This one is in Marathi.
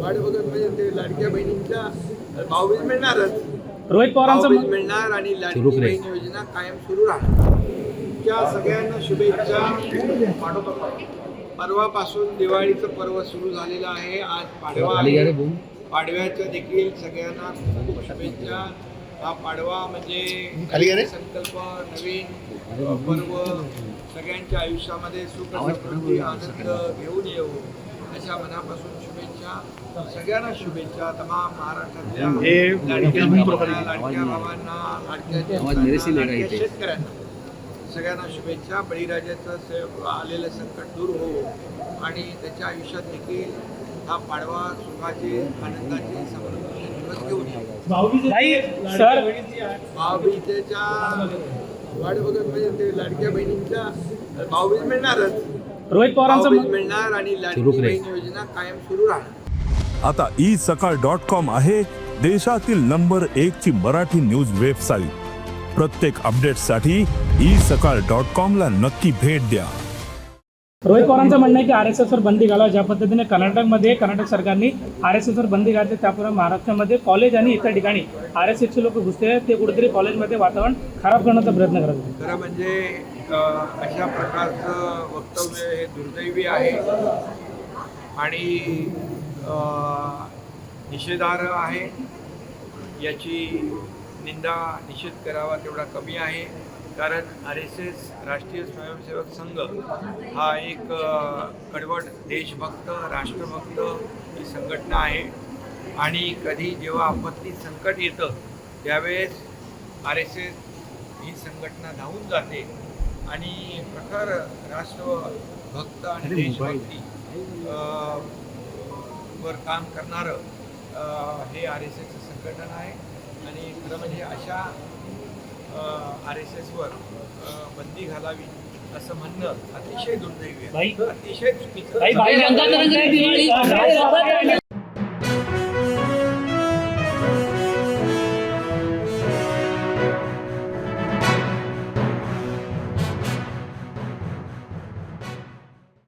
वाट बघत म्हणजे ते लाडक्या बहिणींच्या भाऊबीज मिळणारच. रोहित पवारांचं भाऊबीज मिळणार आणि लाडकी बहीण योजना कायम सुरू राहणार. त्या सगळ्यांना शुभेच्छा. परवापासून दिवाळीचं पर्व सुरू झालेलं आहे. आज पाडवा आहे. पाडव्याच्या देखील सगळ्यांना खूप खूप शुभेच्छा. हा पाडवा म्हणजे संकल्प नवीन पर्व सगळ्यांच्या आयुष्यामध्ये सुख समृद्धी आनंद घेऊन येऊ अशा मनापासून शुभेच्छा. सगळ्यांना शुभेच्छा. तमाम महाराष्ट्रातल्या लाडक्या बहिणींना, लाडक्या भावांना लाडक्या ज्येष्ठांना, लाडक्या शेतकऱ्यांना सगळ्यांना शुभेच्छा. बळीराजाचं स- आलेलं संकट दूर हो आणि त्याच्या आयुष्यात देखील हा पाडवा सुखाचे आनंदाचे समृद्धीचे दिवस घेऊन येईल नाही सर. भाऊबीजेच्या वाट बघत म्हणजे ते लाडक्या बहिणींच्या भाऊबीज मिळणारच. रोहित पवारांचं मिळणार आणि योजना कायम सुरू राहणार. आता ई सकाळ डॉट कॉम आहे देशातील नंबर एक ची मराठी न्यूज वेबसाईट. प्रत्येक अपडेटसाठी ई सकाळ डॉट कॉम ला नक्की भेट द्या. रोहित पवारांचं म्हणणं आहे की आर एस एसवर बंदी घालावं. ज्या पद्धतीने कर्नाटकमध्ये कर्नाटक सरकारने आर एस एसवर बंदी घातली त्यापुढे महाराष्ट्रामध्ये कॉलेज आणि इतर ठिकाणी आर एस एसचे लोक घुसते ते कुठेतरी कॉलेजमध्ये वातावरण खराब करण्याचा प्रयत्न करत होते खरं म्हणजे अशा प्रकारचं वक्तव्य हे दुर्दैवी आहे. आणि निषेधार निषेधार्ह आहे. याची निंदा निषेध करावा तेवढा कमी आहे. कारण आर एस एस राष्ट्रीय स्वयंसेवक संघ हा एक कडवट देशभक्त राष्ट्रभक्त ही संघटना आहे. आणि कधी जेव्हा आपत्ती संकट येतं त्यावेळेस आर एस एस ही संघटना धावून जाते. आणि प्रखर राष्ट्रभक्त आणि देशभक्ती वर काम करणारं हे आर एस एसचं संघटन आहे. आणि खरं म्हणजे अशा आर एस एसवर बंदी घालावी असं म्हणणं अतिशय दुर्दैवी आहे अतिशय चुकीचं